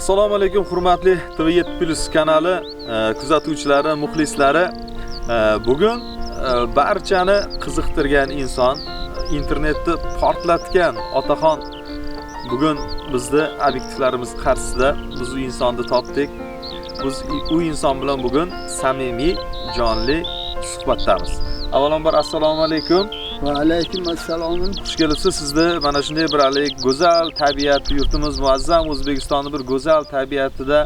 Assalomu alaykum hurmatli TV7 Plus kanali e, kuzatuvchilari, muxlislari. E, bugun e, barchani qiziqtirgan inson, internetni portlatgan otaxon bugun bizni obyektivlarimiz qarshisida biz u insonni topdik. Biz u inson bilan bugun samimiy, jonli suhbatdamiz. Avvalambor assalomu alaykum. Va alaykum assalom. Xush kelibsiz. Sizni mana shunday bir halik go'zal tabiat yurtimiz muazzam O'zbekistonni bir go'zal tabiatida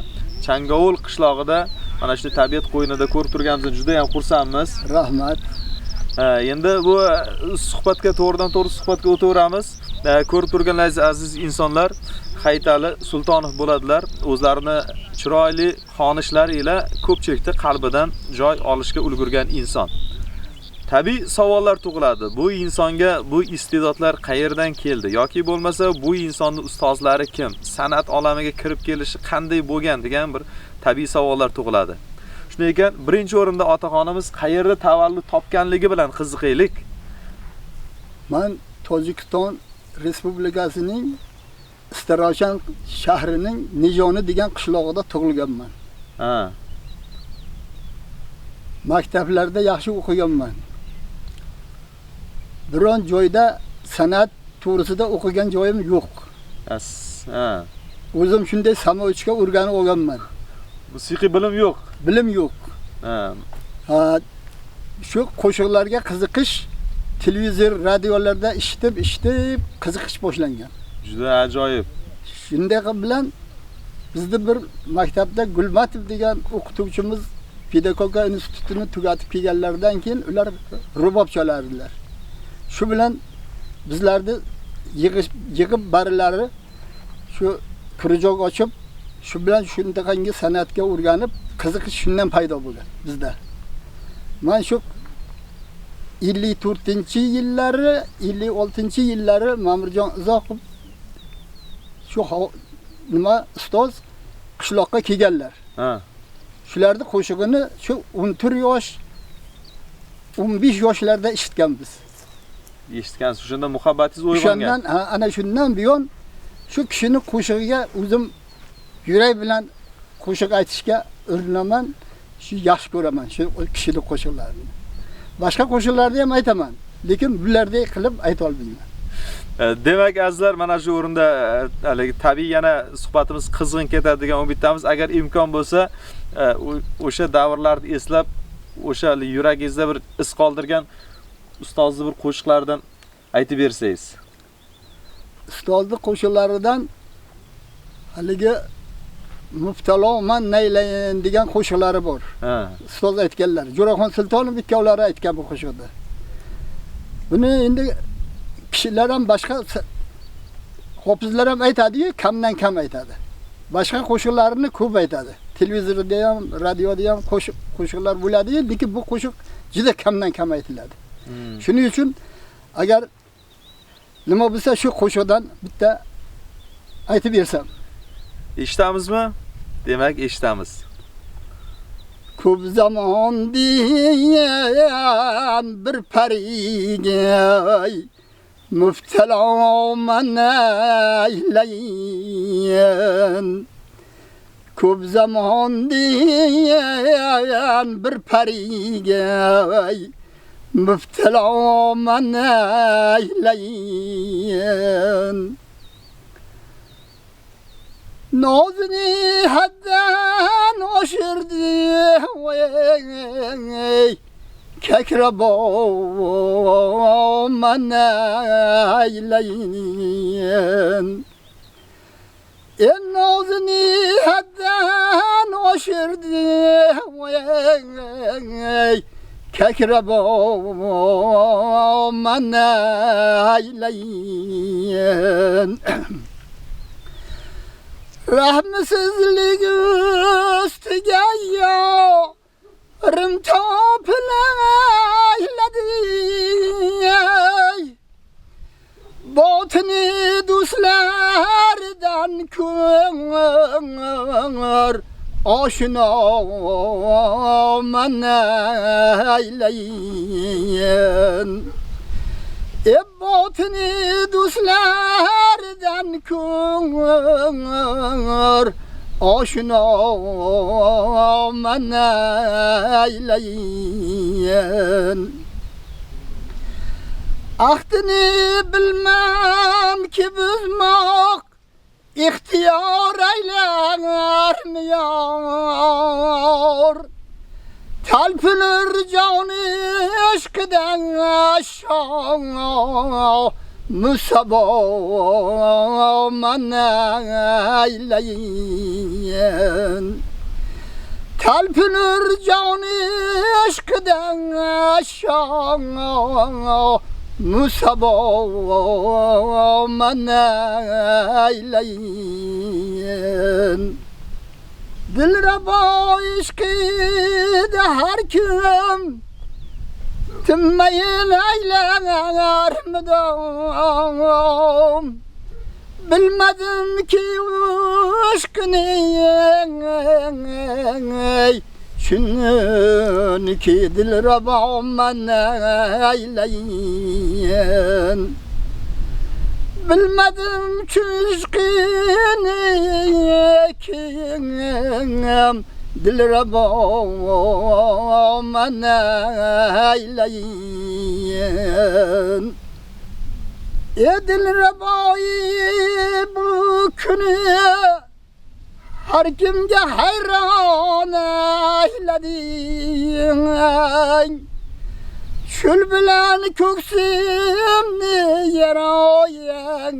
Changovul qishlog'ida mana shu tabiat qo'ynida ko'rib turganimizdan juda ham xursandmiz. Rahmat. Endi bu suhbatga to'g'ridan to'g'ri suhbatga o'taveramiz. Ko'rib turganlaringiz aziz insonlar Haytali Sultonov bo'ladilar. O'zlarini chiroyli xonishlari ila ko'pchilikni qalbidan joy olishga ulgurgan inson. Tabiiy savollar tug'iladi. Bu insonga bu iste'dodlar qayerdan keldi yoki bo'lmasa bu insonning ustozlari kim? San'at olamiga kirib kelishi qanday bo'lgan degan bir tabiiy savollar tug'iladi. Shunday ekan, birinchi o'rinda otaxonimiz qayerda tavallud topganligi bilan qiziqaylik. Men Tojikiston Respublikasining Istaroshan shahrining Nijoni degan qishlog'ida tug'ilganman. Ha. Maktablarda yaxshi o'qiganman. Biron joyda san'at to'g'risida o'qigan joyim yo'q. As. Ha. O'zim shunday samochga o'rganib olganman. Musiqiy bilim yo'q. Bilim yo'q. Ha. Ha, shu qo'shiqlarga qiziqish televizor, radiolarda eshitib, eshitib qiziqish boshlangan. Juda ajoyib. Shunday bilan bizni bir maktabda Gulmatov degan o'qituvchimiz pedagogika institutini tugatib kelganlaridan keyin ular rubob chalardilar. Shu bilan bizlarni yig'ib yig'ib barilari shu kurjok ochib, shu bilan shundaqangi san'atga o'rganib, qiziqish shundan paydo bo'lgan bizda. Men shu 54-yillari, 56-yillari Ma'murjon Uzoqov shu nima ustoz qishloqqa kelganlar. Ha. Shularni qo'shig'ini shu 14 yosh 15 yoshlarda eshitgan biz. Eshitgansiz, o'shanda muhabbatingiz uyg'ongan. O'shandan ha, ana shundan buyon shu kishini qo'shig'iga o'zim yurak bilan qo'shiq aytishga urinaman, shu yaxshi ko'raman shu kishini qo'shiqlarini. Boshqa qo'shiqlarni ham aytaman, lekin bulardek qilib ayta olmayman. E, Demak, azizlar, mana shu o'rinda e, haligi tabiiy yana suhbatimiz qizg'in ketadi degan umiddamiz. Agar imkon bo'lsa, e, o'sha davrlarni eslab, o'sha yuragingizda bir iz qoldirgan ustozni bir qo'shiqlaridan aytib bersangiz. Ustozni qo'shiqlaridan haligi Muftaloman naylayin degan qo'shiqlari bor. Ha. ustoz aytganlar. Jo'raxon Sultonov ikkovlari aytgan bu qo'shiqni. Buni endi kishilar ham boshqa hofizlar ham aytadi-yu, kamdan kam aytadi. Boshqa qo'shiqlarini ko'p aytadi. Televizorda ham, radioda ham qo'shiq qo'shiqlar bo'ladi-yu, lekin bu qo'shiq juda kamdan kam aytiladi. Hmm. Shuning uchun agar nima bo'lsa shu qo'shiqdan bitta aytib bersam. Eshitamizmi? Demak, eshitamiz. Ko'p zamon bir parigay Müftelaman eyleyin Ko'p zamon diyen bir parigay Müftelaman eyleyin Nazını hadden aşırdı Kekrabam eyleyin En nazını hadden aşırdı vay Kekrabam eyleyin Rahmsizlik üstüge Aşina man eyleyin. Batını dostlardan kör Aşina men eyleyin. Ahdini bilmem ki büzmek İhtiyar eyler mi yar Talpınır canı aşkıdan aşağı. Musabba men eyleyin. Talpınır canı aşkıdan aşağı. Musabba men eyleyin Dilraba işkide her kim Timmeyin eyler müdam Bilmedim ki aşkını Şunun ki dilraba men eyleyin Bilmedim çüşkini kim Dilraba men eyleyin. E dilrabayı bu günü her kimge hayran eyledin Şül bilen köksimni yarayen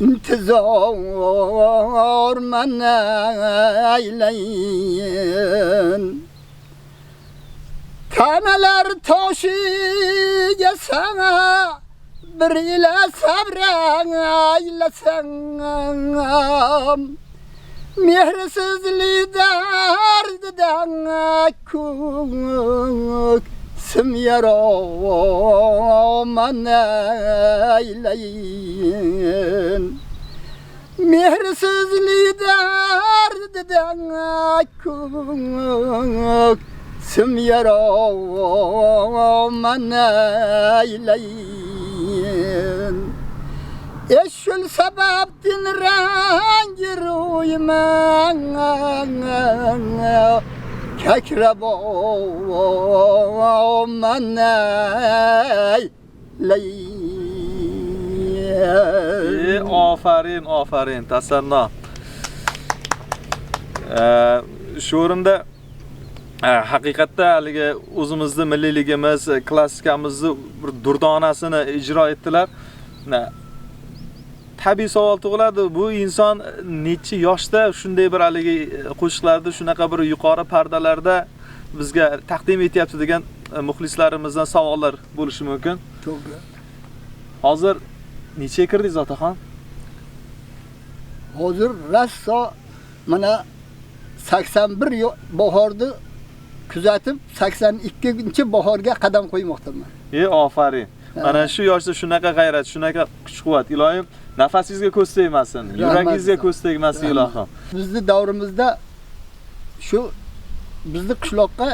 İntizar men eyleyin. Taneler taşı sana bir ile sabren eylesen Mehrsizli derdden kuk Simyara men eyleyin. Mehrsizli derdden kuk Simyara men eyleyin Eşül sebeptin rengi ruymen Kekrebo men E, eyleyin aferin, aferin, tasanno. E, shu o'rinda e, haqiqatda haligi o'zimizni milliyligimiz, e, klassikamizni bir durdonasini ijro etdilar. Tabiiy savol tug'iladi, bu inson necha yoshda shunday bir haligi e, qo'shiqlarni shunaqa bir yuqori pardalarda bizga taqdim etyapti degan e, muxlislarimizdan savollar bo'lishi mumkin. Çok Hozir necha kirdingiz otaxon? Hozir rassa mana 81 yo- bahorni kuzatib 82 bahorga qadam qo'ymoqdaman. E, ofarin. Mana shu yoshda shunaqa g'ayrat, shunaqa kuch-quvvat. Ilohim nafasingizga ko'z tegmasin, yuragingizga ko'z tegmasin ilohim. Bizni davrimizda shu bizni qishloqqa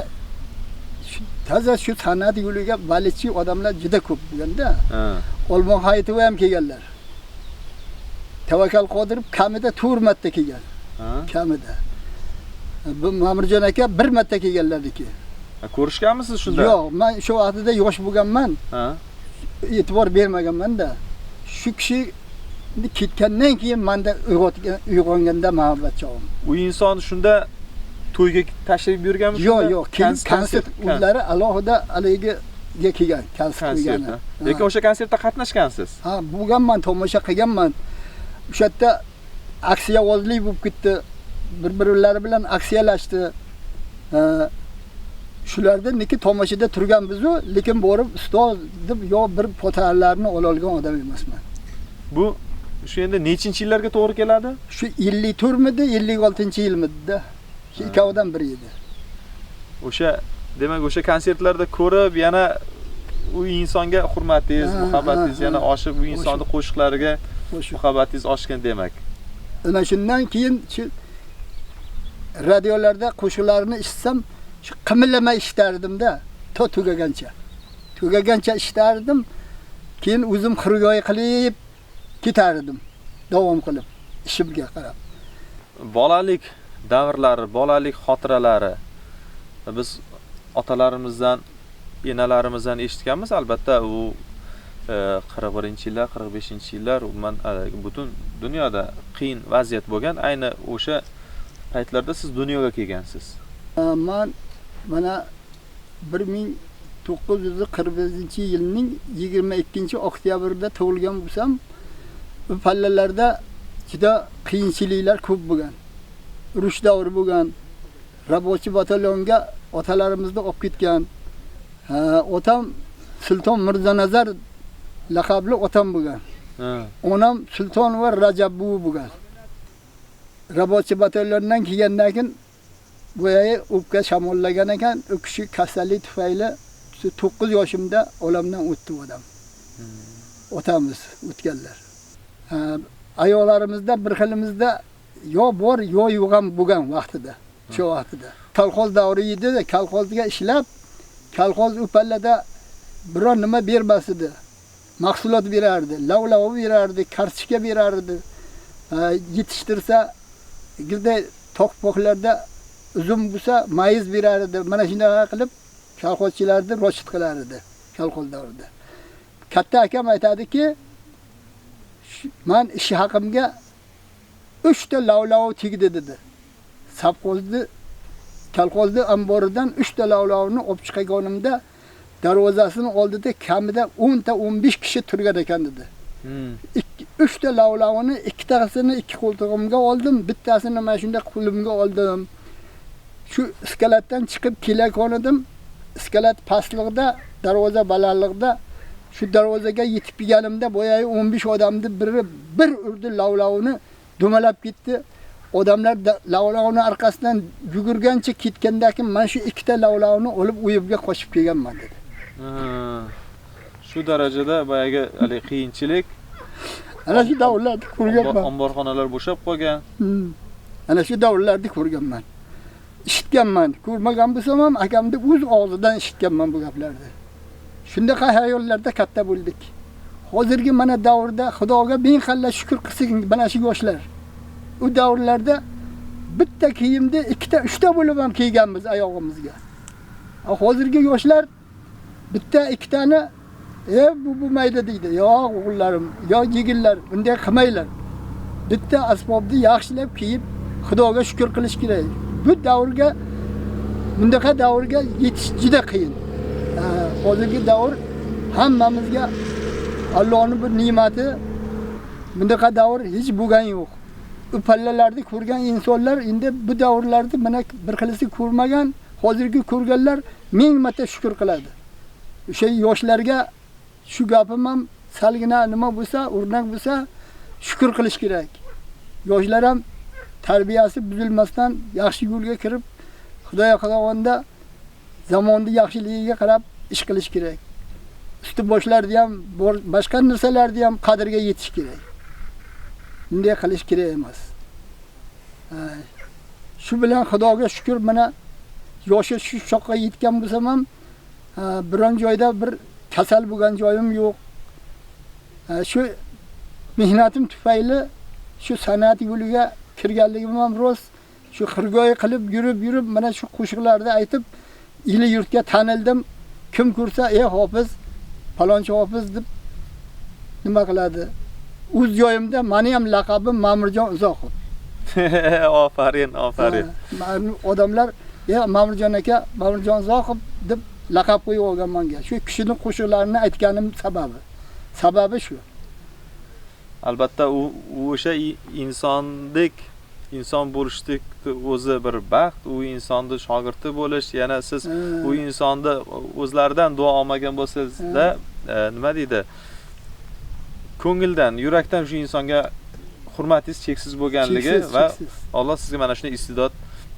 toza shu san'at yo'liga balichi odamlar juda ko'p bo'lganda. Olmon Hayitova ham kelganlar. Tavakkal Qodirov kamida 4 marta kelgan, kamida. Bu Mamirjon aka bir marta kelganlarniki. Ko'rishganmisiz shunda? Yo'q, men shu vaqtida yosh bo'lganman, e'tibor bermaganman-da. Shu kishi ketgandan keyin uyg'otgan uyg'onganda muhabbat chog'im. U inson shunda to'yga tashrif buyurganmi? Yo'q, yo'q, keyin Kons- konsert kon- o'zlari alohida haligiga kelgan, konsert ha. Lekin o'sha konsertda qatnashgansiz. Ha, bo'lganman, tomosha qilganman. O'sha yerda aksiyavozlik bo'lib ketdi. Bir-birlari bilan aksiyalashdi. Shularda neki tomoshada turganmiz-ku, lekin borib ustoz deb yo bir fotolarni ola olgan odam emasman. Bu shu endi nechinchi yillarga to'g'ri keladi? Shu 54midi, 56-yilmidi? Shu ikkovidan biri edi. O'sha demak o'sha konsertlarda ko'rib yana u insonga hurmatingiz, Ha, muhabbatingiz ha, yana oshib, u insonni qo'shiqlariga muhabbatingiz oshgan demak. Ana shundan keyin shu radiolarda qo'shiqlarni eshitsam, shu qimillamay eshitardim-da, to tugagancha. Tugagancha eshitardim. Keyin o'zim xirgoyi qilib ketardim, davom qilib ishimga qarab. bolalik davrlari, bolalik xotiralari biz otalarimizdan, enalarimizdan eshitganmiz albatta u e, 41-yillar, 45-yillar umuman e, butun dunyoda qiyin vaziyat bo'lgan. Ayni o'sha paytlarda siz dunyoga kelgansiz. man mana 1941 yilning 22 oktyabrda tug'ilgan bo'lsam, bu pallalarda juda qiyinchiliklar ko'p bo'lgan. Urush davri bo'lgan. Rabochi batalyonga otalarimizni olib ketgan. Otam Sulton Mirzonazar laqabli otam bo'lgan. Onam Sultonova Rajab buvi bo'lgan. Rabochi batalyondan kelgandan keyin boyagi o'pka shamollagan ekan, u kishi kasallik tufayli shu 9 yoshimda olamdan o'tdi odam. Otamiz o'tganlar. Ha, ayollarimizda bir xilimizda yo bor, yo yo'q ham bo'lgan vaqtida, shu vaqtida. Kolxoz davri edi, kolxozga ishlab, kolxoz u pallada biron nima bermas edi. Mahsulot berardi, lavlava berardi, kartoshka berardi. Ha, yetishtirsa, gilday toqpoqlarda uzum bo'lsa, mayiz berardi. Mana shunaqa qilib kolxozchilarni roshid qilar edi kolxoz davrida. Katta akam aytadiki, "Sh- "Man ish haqimga 3 ta lavlava tegdi" dedi. Savxozni kolxozni amboridan 3 ta lavlavani olib chiqarganimda darvozasini oldida kamida 10 ta 15 kishi turgan ekan dedi. Hmm. ikki uchta lavlavani ikkitasini ikki qo'ltig'imga oldim, bittasini mana shunday qo'limga oldim. Shu iskalatdan chiqib kelakon edim. Iskalat pastlig'ida, darvoza balandligida shu darvozaga yetib kelganimda boyagi 15 odamni biri bir urdi lavlavni dumalab ketdi. Odamlar da- lavlavni orqasidan yugurgancha ketgandan keyin mana shu ikkita lavlavni olib uyimga qochib kelganman dedi. Shu darajada boyagi hali qiyinchilik, Ana shu davrlarni ko'rganman. omborxonalar bo'shab qolgan. Hmm. Ana shu davrlarni ko'rganman. Eshitganman. Ko'rmagan bo'lsam ham akamni o'z og'zidan eshitganman bu gaplarni. Shundaqa hayollarda katta bo'ldik. Hozirgi mana davrda Xudoga ming xalla shukr qilsin mana shu yoshlar. U davrlarda bitta kiyimni ikkita, uchta bo'lib ham kiyganmiz oyog'imizga. Hozirgi yoshlar bitta ikkitani e bu bo'lmaydi deydi. Yo'q o'g'illarim, yo yigitlar, bunday qilmanglar. bitta asbobni yaxshilab kiyib Xudoga shukr qilish kerak. Bu davrga bundaqa davrga yetish juda qiyin. Hozirgi davr hammamizga Allohning bir ne'mati bundaqa davr hech bo'lgan yo'q. U pallalarni ko'rgan insonlar endi bu davrlarni mana bir xilisi ko'rmagan, hozirgi ko'rganlar ming marta shukr qiladi. O'sha yoshlarga shu gapim ham salgina nima bo'lsa, o'rnak bo'lsa, shukr qilish kerak. Yoshlar ham tarbiyasi buzilmasdan yaxshi yo'lga kirib, Xudoya xudovonda zamonni yaxshiligiga qarab ish qilish kerak. Usti boshlarni ham, boshqa narsalarni ham qadriga yetish kerak. Bunday qilish kerak emas. Shu bilan Xudoga shukr mana yoshi shu choqqa yetgan bo'lsam ham ha, biron joyda bir kasal bo'lgan joyim yo'q. Shu mehnatim tufayli shu san'at yo'liga kirganligim ham rost. Shu xirgoyi qilib yurib yurib mana shu qo'shiqlarni aytib ili yurtga tanildim. Kim ko'rsa, "Ey hofiz, falonchi hofiz" deb nima qiladi? O'z joyimda meni ham laqabim Ma'murjon Uzoqov. Ha, ma'lum odamlar "Ya Ma'murjon aka, Ma'murjon Uzoqov" deb laqab qo'yib olgan menga. Shu kishining qo'shiqlarini aytganim sababi. Sababi shu. Albatta u o'sha insondek inson bo'lishdik o'zi bir baxt, u insonni shogirdi bo'lish, yana siz u insonni o'zlaridan duo olmagan bo'lsangizda e, nima deydi? Ko'ngildan, yurakdan shu insonga hurmatingiz cheksiz bo'lganligi va. Alloh sizga mana shunday iste'dod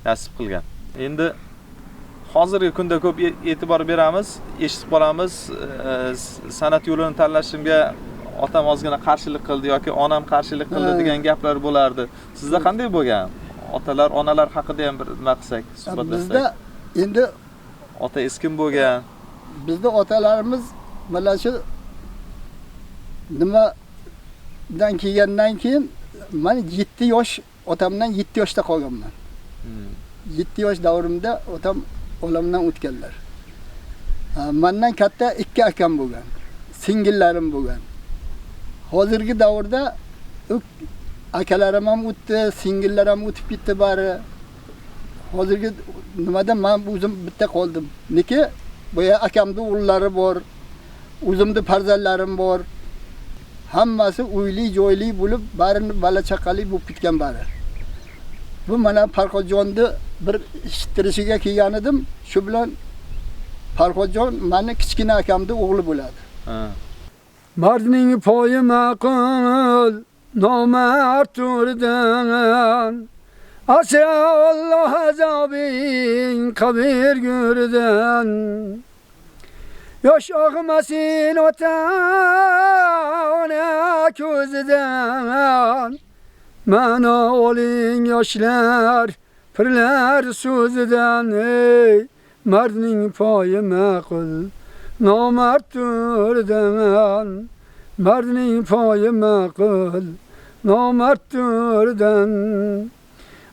nasib qilgan. Endi hozirgi kunda ko'p e- e'tibor beramiz, eshitib qolamiz, e, san'at yo'lini tanlashimga otam ozgina qarshilik qildi yoki onam qarshilik qildi degan gaplar bo'lardi. Sizda qanday bo'lgan? Otalar, onalar haqida ham bir nima qilsak, Bizda suhbatlashsak. endi Ota eskim bo'lgan. bizda otalarimiz mana shu nimadan kelgandan keyin mana 7 yosh otamdan 7 yoshda qolganman. Hmm. 7 yosh davrimda otam olamdan o'tganlar. Ha, Mendan katta ikki akam bo'lgan. Singillarim bo'lgan. Hozirgi davrda akalarim ham o'tdi, singillar ham o'tib ketdi bari. Hozirgi nimada men o'zim bitta qoldim. Niki boya akamni o'g'illari bor, o'zimni farzandlarim bor. Hammasi uyli joyli bo'lib, barini bola chaqali bo'lib ketgan bari. Bu mana Farhodjonni bir eshittirishiga kelgan edim. Shu bilan Farhodjon meni kichkina akamni o'g'li bo'ladi. Ha. Mardning poyi ma'qul nomard turdan Asra Allah azabin kabir gürden. Yosh ağmasın ota ona közden Mana olin yoshlar pirlar so'zidan ey mardning poyi ma'qul nomard turdan mardning poyi ma'qul nomard turdan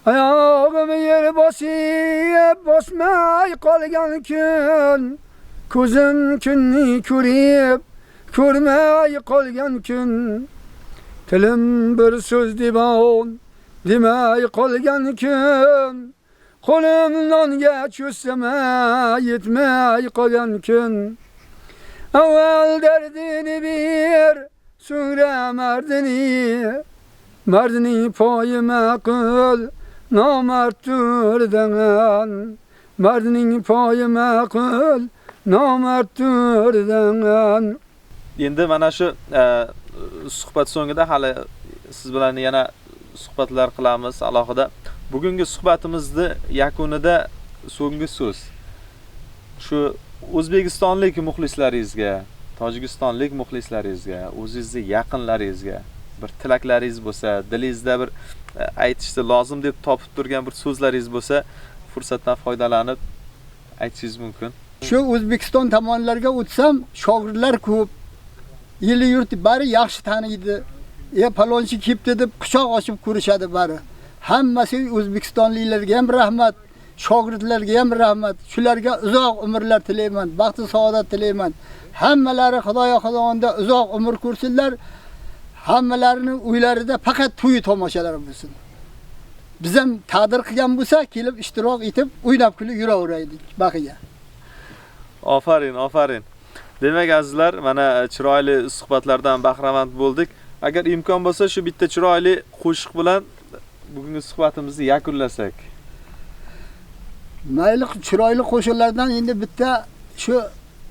oyog'im yer bosib bosmay qolgan kun ko'zim kunni ko'rib ko'rmay qolgan kun tilim bir so'z devon demay qolgan kun qo'lim nonga cho'zsama yetmay qolgan kun avval dardini ber so'ngra mardini mardning poyi ma'qul nomard turdan mardning poyi ma'qul nomard turdan Endi mana shu e, suhbat so'ngida hali siz bilan yana suhbatlar qilamiz alohida. Bugungi suhbatimizni yakunida so'nggi so'z. Shu O'zbekistonlik muxlislaringizga, Tojikistonlik muxlislaringizga, o'zingizni yaqinlaringizga bir tilaklaringiz bo'lsa, dilingizda bir e, aytishni lozim deb topib turgan bir so'zlaringiz bo'lsa, fursatdan foydalanib aytishingiz mumkin. Shu O'zbekiston tomonlarga o'tsam, shogirdlar ko'p. Yili yurt bari yaxshi taniydi. E palonchi kelibdi deb quchoq ochib ko'rishadi bari. Hammasi O'zbekistonliklarga ham rahmat, shogirdlarga ham rahmat. Shularga uzoq umrlar tilayman, baxt saodat tilayman. Hammalari Xudoyo xudovonda uzoq umr ko'rsinlar. Hammalarining uylarida faqat to'y tomoshalar bo'lsin. Biz ham taqdir qilgan bo'lsa, kelib ishtirok etib, o'ynab kulib yuraveraylik baqiga. Afarin, afarin. Demak azizlar, mana e, chiroyli suhbatlardan bahramand bo'ldik. Agar imkon bo'lsa, shu bitta chiroyli qo'shiq bilan bugungi suhbatimizni yakunlasak. Mayli chiroyli qo'shiqlardan endi bitta shu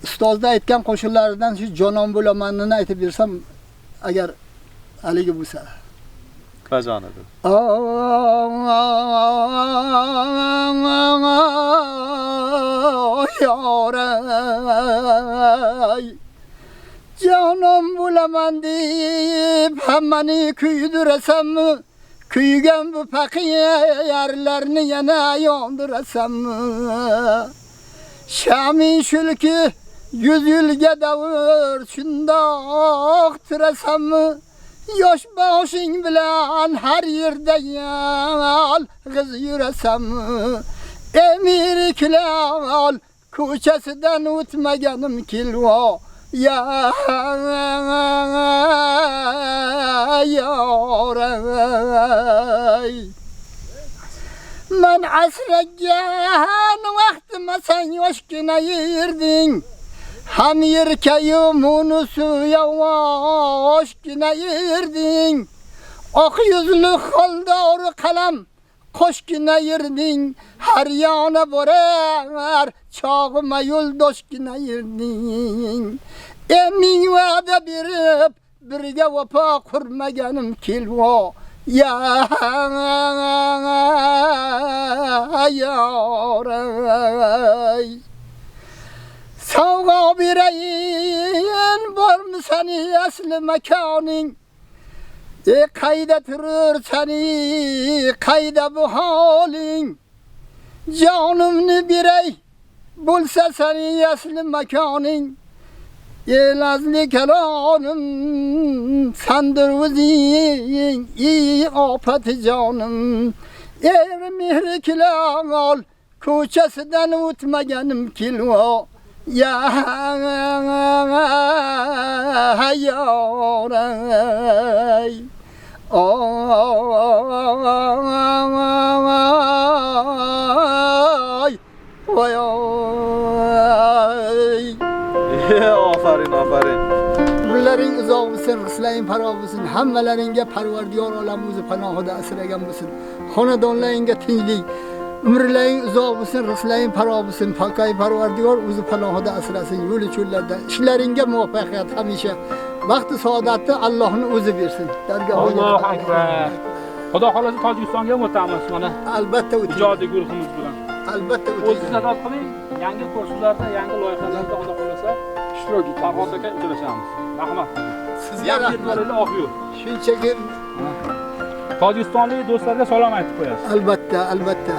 ustozda aytgan qo'shiqlardan shu jonon bo'lamanini aytib bersam agar haligi bo'lsa. Bajon edi. Yoray Jonon bo'laman deb hammani kuydirasammi? Kuygan bu faqiyarlarni yana yondirasammi? Shamin shulki yuz yilga davr shundoq tirasammi? Yosh boshing bilan har yerda yalg'iz yurasammi? Emiriklar ko'chasidan o'tmaganim kelvo. Ya yoray Man asragan vaqtma sen yoshgina yerding Ham yerkayu munusu yavaşgina yerding Oq yuzli xoldori qalam qo'shgina yerding har yona borar chog'ima yo'ldoshgina yerding e ming va'da berib birga vafo qurmaganim kelvo ya yoray Sovg'a berayin bormi seni asli makoning E qayda turur seni qayda bu holing Jonimni beray bo'lsa seni asli makoning Elazli kelanım sendir vizin iyi afet canım. Er mihri kilal koçesinden utmaganım kilva 양하여라이 oferin oferin umrlaring uzoq bo'lsin qislaring paro bo'lsin hammalaringga parvardiyor olam o'zi panohida asragan bo'lsin. Xonadonlaringga tinchlik umrlaring uzoq bo'lsin, rizqlaring paro bo'lsin. Pokay Parvardigor o'zi panohida asrasin. Yo'l yo'llarda ishlaringga muvaffaqiyat hamisha. Vaqti saodatni Allohning o'zi bersin. Dargohiga. Allohu akbar. Xudo xolasa Tojikistonga ham o'tamiz mana Albatta o'taydi. ijodiy guruhimiz bilan. Albatta O'zingiz o'taydi. nazorat qiling, yangi kurslarda, yangi loyihalarda Xudo xolasa ishtirok eting. Farhod aka uchrashamiz. Rahmat. Sizga rahmat. oq yo'l. Shunchaki Tojikistonlik do'stlarga salom aytib qo'yasiz. albatta, albatta.